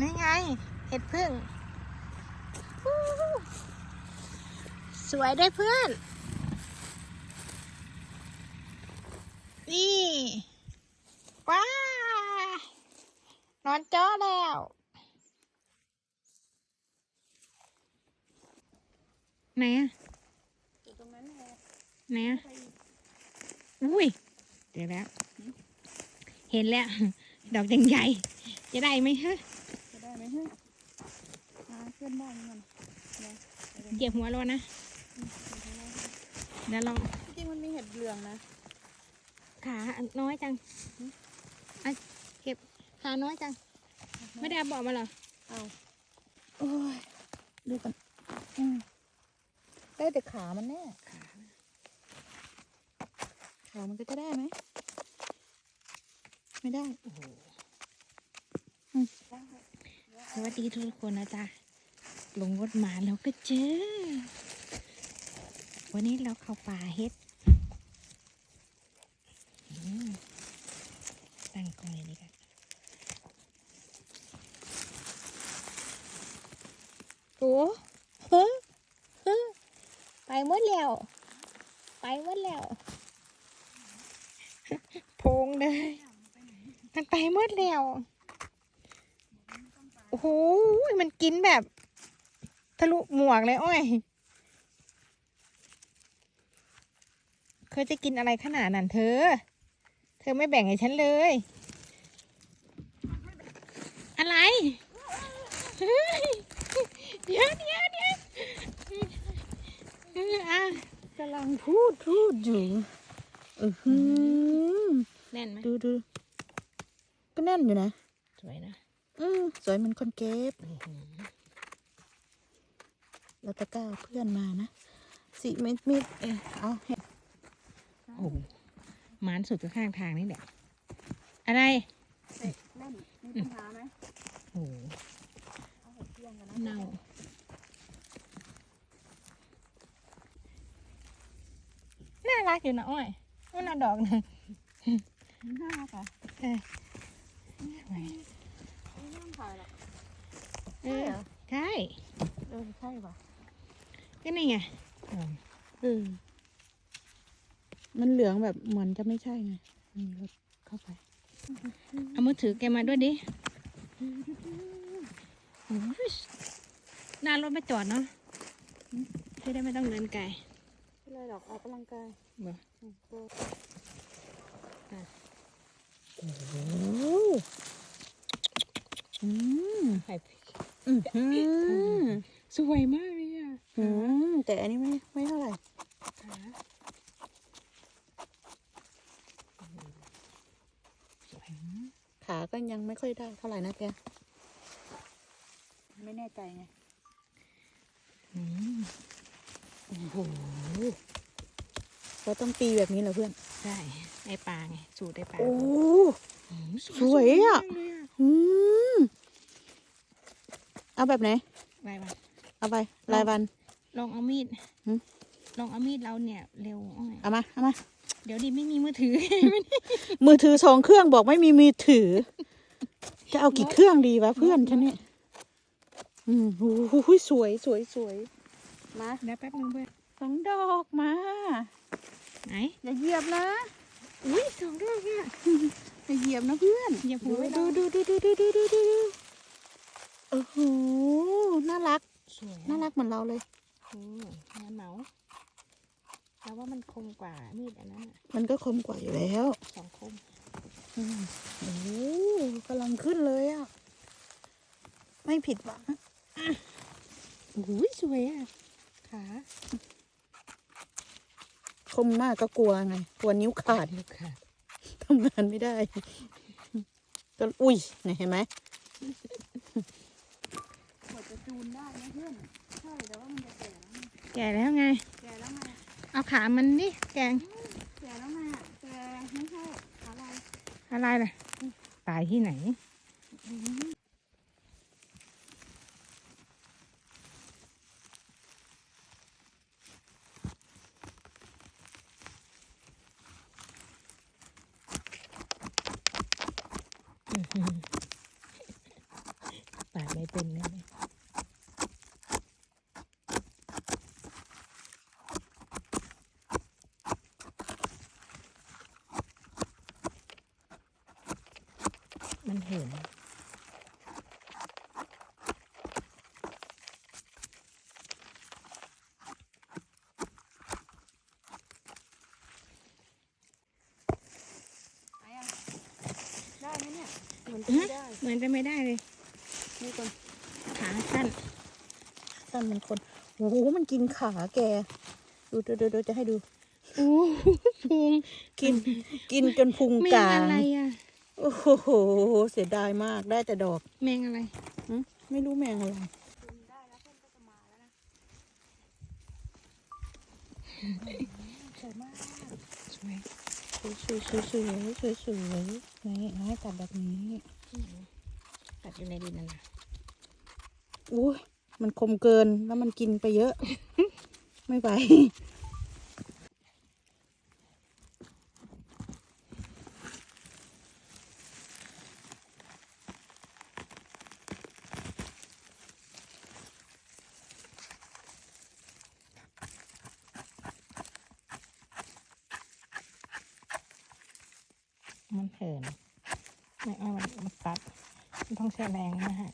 นี่ไง เห็ดพึ่ง สวยได้เพื่อน นี่ว้านอนจ้อแล้วไหนอะอยู่ตรงนั้นแหละไหนอะอุ้ยเดี๋ยวแล้ว เห็นแล้ว ดอกยังใหญ่จะได้ไหมฮะ ได้ไหมฮะมาเพื่อนบ้านมันนะเหยียบหัวเรานะเดี๋ยวเราจริงๆมันมีเห็ดเหลืองนะ ขาน้อยจังอะเก็บขาน้อยจัง ไม่ได้เอาบอกมาเหรอเอาโอ้ยดูกันอืมได้แต่ขามันแน่ขาขามันก็จะได้ไหม ไม่ได้ โอ้โหอืมส วัสดีทุกคนนะจ๊ะลงรถมาแล้วก็เจอ วันนี้เราเข้าป่าเฮ็ดตั้งกล้องเลยดีกันโอ้เฮ้อเฮ้ไปหมดแล้ว ไปหมดแล้วพงเลยมันไปหมดแล้ว โอ้โหมันกินแบบ ทะลุหมวกเลยอ้อย เคยจะกินอะไรขนาดนั้นเธอ เธอไม่แบ่งให้ฉันเลย อะไรเฮ้ยเดี๋ยวเดี๋ยวเดี๋ยวเอออะกำลังพูดพูดอยู่เออหือแน่นไหมดูดูก็แน่นอยู่นะ สวยนะอืม สวยเหมือนคนเก็บอื้อหือเราตะกร้าเพื่อนมานะสิเม็ดมิดเออเอาเห็ดโอ้โหหมานสุดก็ข้างทางนี่แหละ อะไรแน่นมีปัญหาไหมโอ้โหเอาเห็ดเที่ยงกันนะเน่าน่ารักอยู่นะอ้อยว่าน่าดอกหนึ่งห้าค่ะเออสวย ไม่ต้องถ่ายหรอก เออใช่เออใช่ป่ะก็นี่ไงเออเออมันเหลืองแบบเหมือนจะไม่ใช่ไงมีรถเข้าไป เอามือถือแกมาด้วยดิโอ้ยหน้ารถไม่จอดเนาะจะได้ไม่ต้องเดินไกลไม่เลยหรอกออกกำลังกายเบ่อืมโอ้โอ้โหอืมไข่ อืมอืมสวยมากเลยอะอืมแต่อันนี้ไม่ไม่เท่าไหร่ขาสวยขาก็ยังไม่ค่อยได้เท่าไหร่นะแกไม่แน่ใจไงอืมโอ้โหเราต้องตีแบบนี้เหรอเพื่อนใช่ไอปลาไงสูตรไอปลาโอ้อืมสวยอะมากเลยอะอืม เอาแบบไหนไปไปเอาไปรายวัน ลองเอามีดหืมลองเอามีดเราเนี่ยเร็วอ้อยเอามาเอามา เดี๋ยวดิไม่มีมือถือ มือถือสองเครื่องบอกไม่มีมือถือ จะเอากี่เครื่องดีวะเพื่อนฉันเนี่ย อืมโอ้โหสวยสวยสวยมาเดี๋ยวแป๊บนึงเพื่อนสองดอกมา ไหนอย่าเหยียบนะอุ้ยสองดอกเนี่ยอย่าเหยียบนะเพื่อนเหยียบหัวไว้ดูดูดูดูดูดูดูดูดู โอ้โหน่ารัก สวยน่ารักเหมือนเราเลยอืมงานเหมาแต่ว่ามันคมกว่ามีดอันนั้นอะมันก็คมกว่าอยู่แล้วสองคมอืมโอ้โหกำลังขึ้นเลยอะ ไม่ผิดหวังอุ้ยสวยอะขาคมมากก็กลัวไงกลัวนิ้วขาดลูกค่ะทำงานไม่ได้ก็อุ้ยเนี่ยเห็นไหมกว่าจะจูนได้นะเพื่อน ใช่แต่ว่ามันจะแก่ แล้วแก่แล้วไง แก่แล้วไงเอาขามันนี่แกงแก่แล้วไงอะแก่ไม่ใช่อะไรอะไรล่ะตายที่ไหน ไปาดไม่เป็นเลย มันเห็น ได้ไหมเนี่ยเหมือนฮะเหมือนจะไม่ได้เลย นี่ก่อนขาสั้นสั้นเหมือนคนโอ้โหมันกินขาแก ดูดูดูดูจะให้ดู โอ้พุงกิน กินจนพุงแมกงลางอะไรอะ โอ้โห เสียดายมากได้แต่ดอกแมงอะไรหึไม่รู้แมงอะไร สวยมากสวยสวยสวยสวยสวยสวยสวยนี่ให้ตัดแบบนี้ตัดอยู่ในดินนั่นนะอุ้ยมันคมเกินแล้วมันกินไปเยอะ ไม่ไห มันเหินไม่เอามันมันตัดมันต้องใช้แรงนะฮะ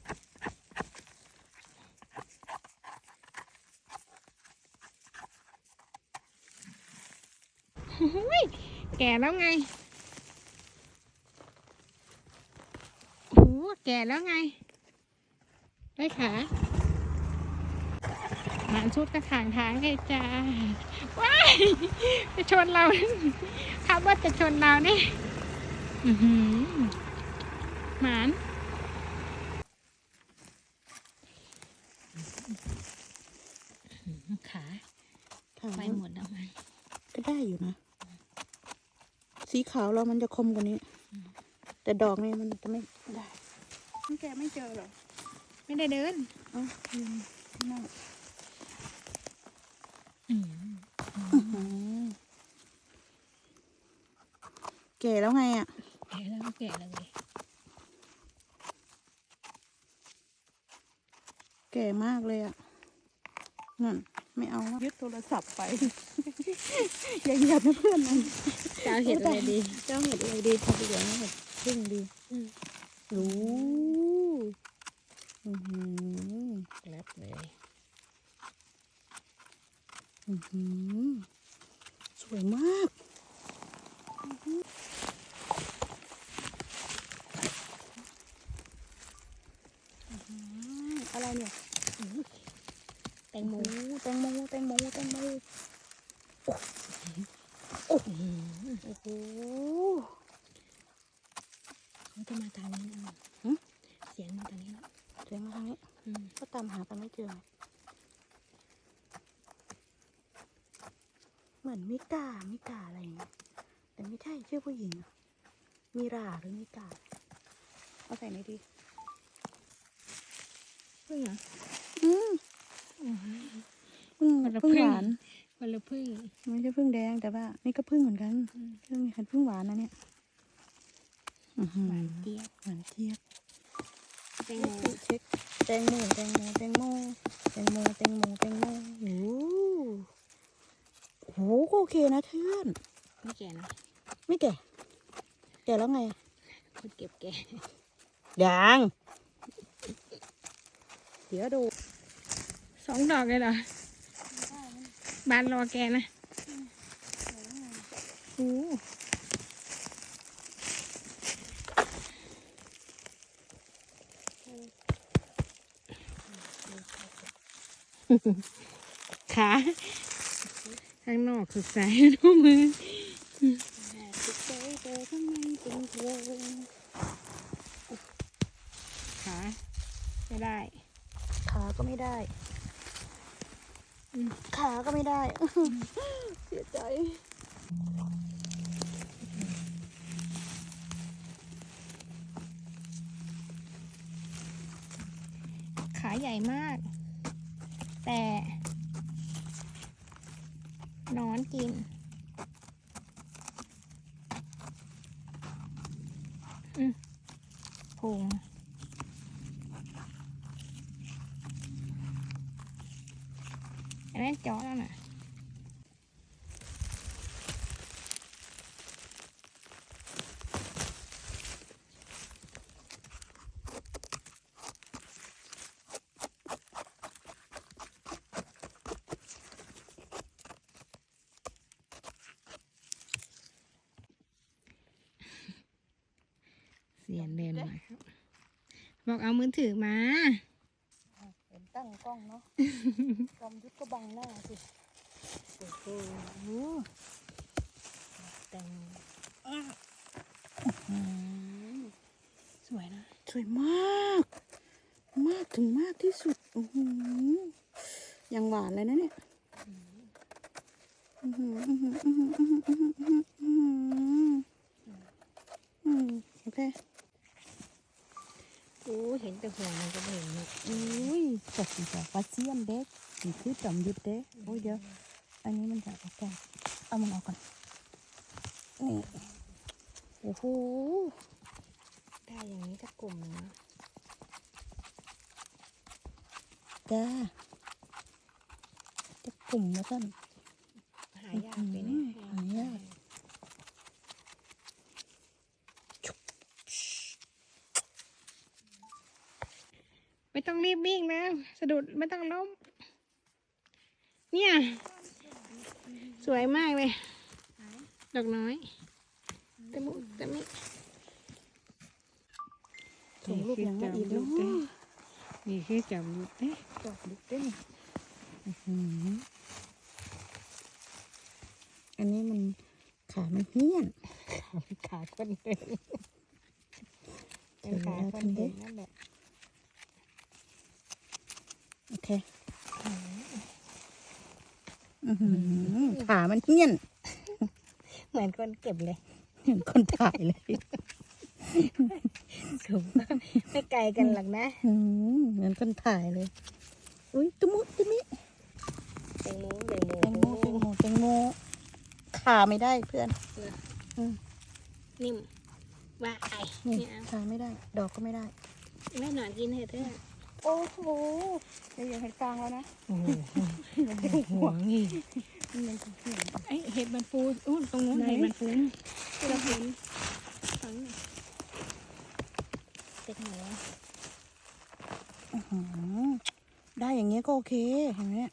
เฮ้ยแก่แล้วไงโอ้โหแก่แล้วไง ได้ขาหมานชุดกระถางทางไงจ้าว้ายจะชนเราคำว่าจะชนเราเนี่ย อือหือหมานขาถามไปว่าหมดแล้วมั้งก็ได้อยู่นะ สีขาวเรามันจะคมกว่านี้ แต่ดอกนี่มันจะไม่ได้มันแกไม่เจอหรอ ไม่ได้เดินเอ้าลืมนั่งอืมอื้อหือแก่แล้วไงอะ แก่แล้วแก่เลย แก่มากเลยอะนั่นไม่เอายึดโทรศัพท์ไป อย่าเหยียบนะเพื่อนมันจะเอาเห็ดอะไรดีเจ้าเห็ดอะไรดีทำเหลืองเห็ดพึ่งดีอืมรู้อือหือแลบเลยอื้อหือสวยมาก อะไรเนี่ย แตงโม โอ้ แตงโมแตงโมแตงโมอื้อหือโอ้โหเขาจะมาทางนี้นะหึเสียงมาทางนี้แล้วเสียงมาทางนี้อืมก็ตามหากันไม่เจอ เหมือนมิกามิกาอะไรอย่างเงี้ยแต่ไม่ใช่ชื่อผู้หญิงอะมีราหรือมิกาเอาใส่ไหนดีพึ่งเหรออืมอืม พึ่งคนละพึ่งพึ่ง หวาน คนละพึ่ง ไม่ใช่พึ่งแดงแต่ว่า นี่ก็พึ่งเหมือนกันอืม พึ่งมีคันพึ่งหวานนะเนี่ยอื้อหือหวานเจี๊ยบหวานเจี๊ยบแตงโมเช็คแตงโมแตงโมแตงโมแตงโมแตงโมแตงโมโอ้โหก็โอเคนะเพื่อน ไม่แก่นะไม่แก่ แก่แล้วไงอะคนเก็บแก่ยังเดี๋ยวดูสองดอกเลยเหรอ บานรอแกนะโอ้ขาข้างนอกคือสายดูมือขาไม่ได้ ขาก็ไม่ได้อืม ขาก็ไม่ได้ เสียใจ ขาใหญ่มาก แต่นอนกิน อืมพุง อันนั้นจอแล้วน่ะ เสียนเดินมาครับ บอกเอามือถือมา เห็นตั้งกล้องเนาะ กอมยุทธก็บังหน้าสิโอ้โหแต่งสวยนะ สวยมาก มากถึงมากที่สุดโอ้โหยังหวานเลยนะเนี่ยอื้อหืออื้อหืออื้อหืออื้อหืออื้อหืออื้อหืออืมโอเคโอ้เห็นแต่หัวมันก็ไม่เห็นเนอะอุ้ยจัดสีแบบปลาเซียนเด็กสีคือจอมยุทธเด็กโอ้ยเดี๋ยวอันนี้มันจะออกแก่เอามันออกก่อนนี่โอ้โหได้อย่างนี้ก็กลุ่มหนึ่งนะจ้าจะกลุ่มแล้วกันหายากไปนะหายากะดุดไม่ต้องล้ม เนี่ย สวยมากเลย ดอกน้อยแต่มุแต่ไม่ส่งรูปยังไงอีกเนาะนี่คือจำยุดเด้ดอกดุกเด้นี่อื้อหืออันนี้มันขามันเหี้ยน ขาคนเดินเป็นขาคนเดินนั่นแหละ โอเคอื้อหือขามันเหี้ยน เหมือนคนเก็บเลย เหมือนคนถ่ายเลยสูงไม่ไกลกันหรอกนะอืมเหมือนคนถ่ายเลย อุ้ยตุมุตุมิแตงโมแตงโมแตงโมแตงโมแตงโมขาไม่ได้เพื่อนนิ่มว่าไอนี่เนี่ยเอาขาไม่ได้ ดอกก็ไม่ได้แม่หนอนกินเถอะเถอะ โอ้โหเดี๋ยวอย่าเห็นกลางแล้วนะโอ้โหมันเป็นหัวนี่มันเป็นหัวไอเห็ดมันฟูอู้ตรงนู้นไหนเห็ดมันฟูที่เราเห็นฝังเต็กหมูอื้อหือได้อย่างเงี้ยก็โอเคเห็นไหมเนี่ย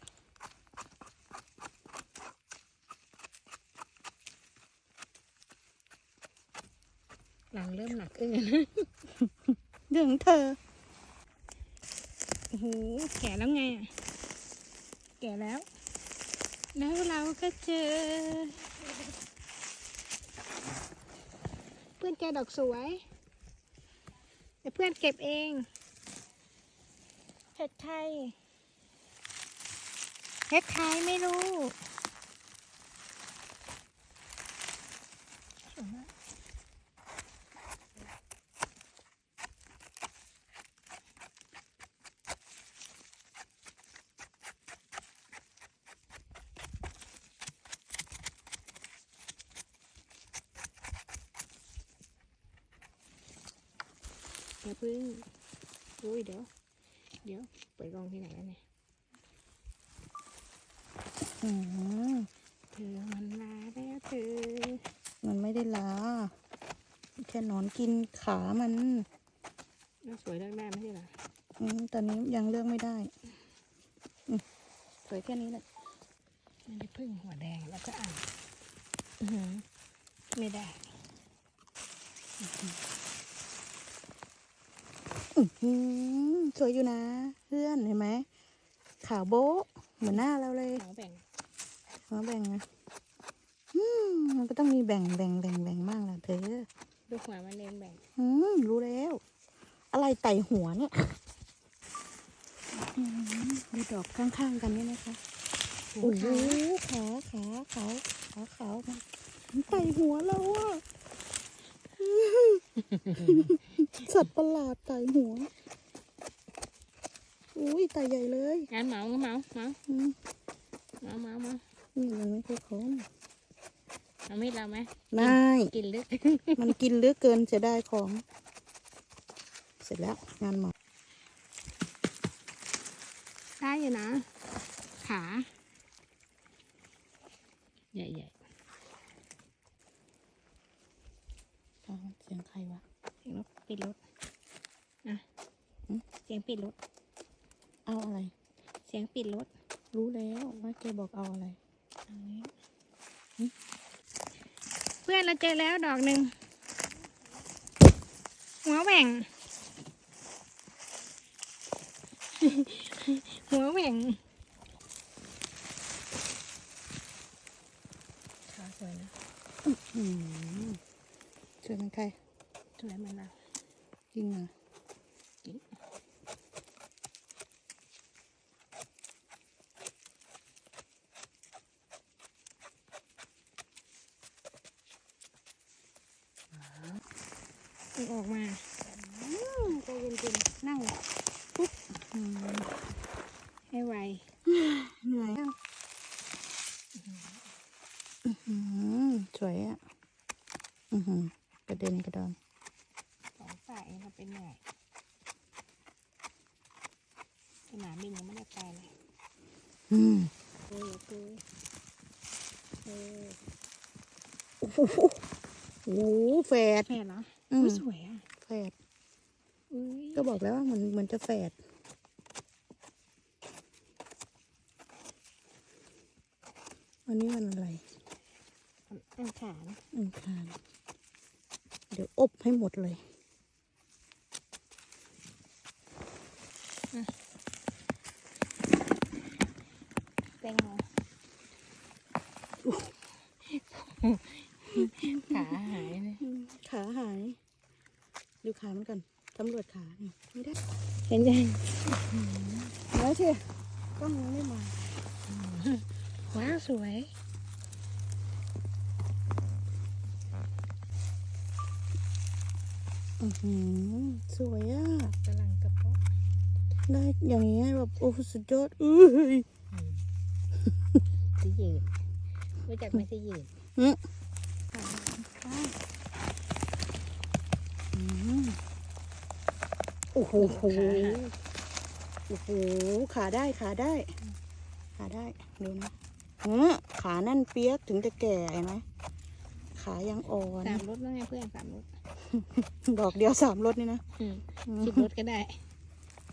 หลังเริ่มหนักขึ้นแล้วนะเรื่องของเธอ โอ้โหแก่แล้วไงอะแก่แล้ว แล้วเราก็เจอ เพื่อนแจอดอกสวยเดี๋ยวเพื่อนเก็บเองเห็ดไทยเห็ดไทยไม่รู้ อย่าพึ่งอุ้ยเดี๋ยว เดี๋ยวเปิดกล้องที่ไหนแล้วเนี่ยอืมเธอมันมาแล้วเธอ มันไม่ได้ลา แค่หนอนกินขามันน่าสวยเลือกได้ไม่ใช่เหรออืมตอนนี้ยังเลือกไม่ได้อืมสวยแค่นี้แหละไม่ได้พึ่งหัวแดงแล้วก็อ่านอื้อหือไม่ได้อื้อหือ สวยอยู่นะ เพื่อนเห็นไหมขาวโบ๊ะเหมือนหน้าเราเลยขอแบ่งมาแบ่งนะอืมมันก็ต้องมีแบ่งแบ่งแบ่งแบ่งบ้างแหละเธอดูหัวมันเรียนแบ่ง อืมรู้แล้ว อะไรไต่หัวเนี่ยอืมดูดอกข้างๆกันนี่นะคะโอ้โหขาขาขาขาขาวมันมันไต่หัวเราอะ สัตว์ประหลาดไต่หัว อุ้ยไต่ใหญ่เลยงานเหมาเหมาเหมาอืมเหมาเหมาเหมานี่มันไม่ค่อยคมเอามีดเราไหมนายกินลึก มันกินเหลือเกินจะได้ของ เสร็จแล้วงานหมอได้อยู่นะ ขา ใหญ่ใหญ่ อ้าวเสียงใครวะๆเสียงรถปิดรถอะหืมเสียงปิดรถ เอาอะไร เสียงปิดรถ รู้แล้วว่าแกบอกเอาอะไรอันนี้เพื่อนเราเจอแล้วดอกหนึ่งหัวแหว่ง หัวแหว่งขาสวยนะ อืมเจอเป็นใครสวยเหมือนเราจริงเหรอจริงออกมาใจเย็นๆนั่งปุ๊บอืม ให้ไว เหนื่อยอะอื้อหือสวยอะ อือหือกระเด็นกระดอน สองฝ่ายเราเป็นเหนื่อยสนามบินยังไม่ได้ไปเลย อืม เออเออเออ โอ้โหโอ้โหแฝดแฟนเหรออืม อุ๊ยสวยอะแฝด อุ้ยก็บอกแล้วว่ามันมันจะแฝด วันนี้วันอะไรอังขานอังคารเดี๋ยวอบให้หมดเลย แตงโม ขาหายเลยขาหาย ดูขามันก่อนตำรวจขานี่ไม่ได้เห็นยังแล้วเชียกล้องยังไม่มาว้าวสวยอือหือสวยอะกำลังกระเพาะได้อย่างเงี้ยแบบโอ้สุดยอดเอ้ยสียืดรู้จักไหมสียืด อืม ค่ะ อืม โอ้โหขาหักโอ้โหขาได้ขาได้ ขาได้ดูนะเออขาแน่นเปียกถึงจะแก่เห็นไหมขายังอ่อนสามรถแล้วไงเพื่อนสามรถดอกเดียวสามรถนี่นะอืมอืมสิบรถก็ได้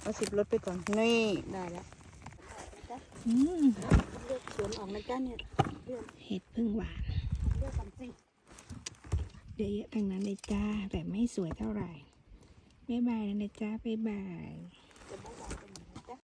เอาสิบรถไปก่อน นี่ได้แล้วอืมเลือกสวนออกนะจ้าเนี่ยเลือกเห็ดพึ่งหวานเลือกกันสิเยอะๆทั้งนั้นเลยจ้าแต่ไม่สวยเท่าไหร่ บ๊ายบายนะจ๊ะบ๊ายบาย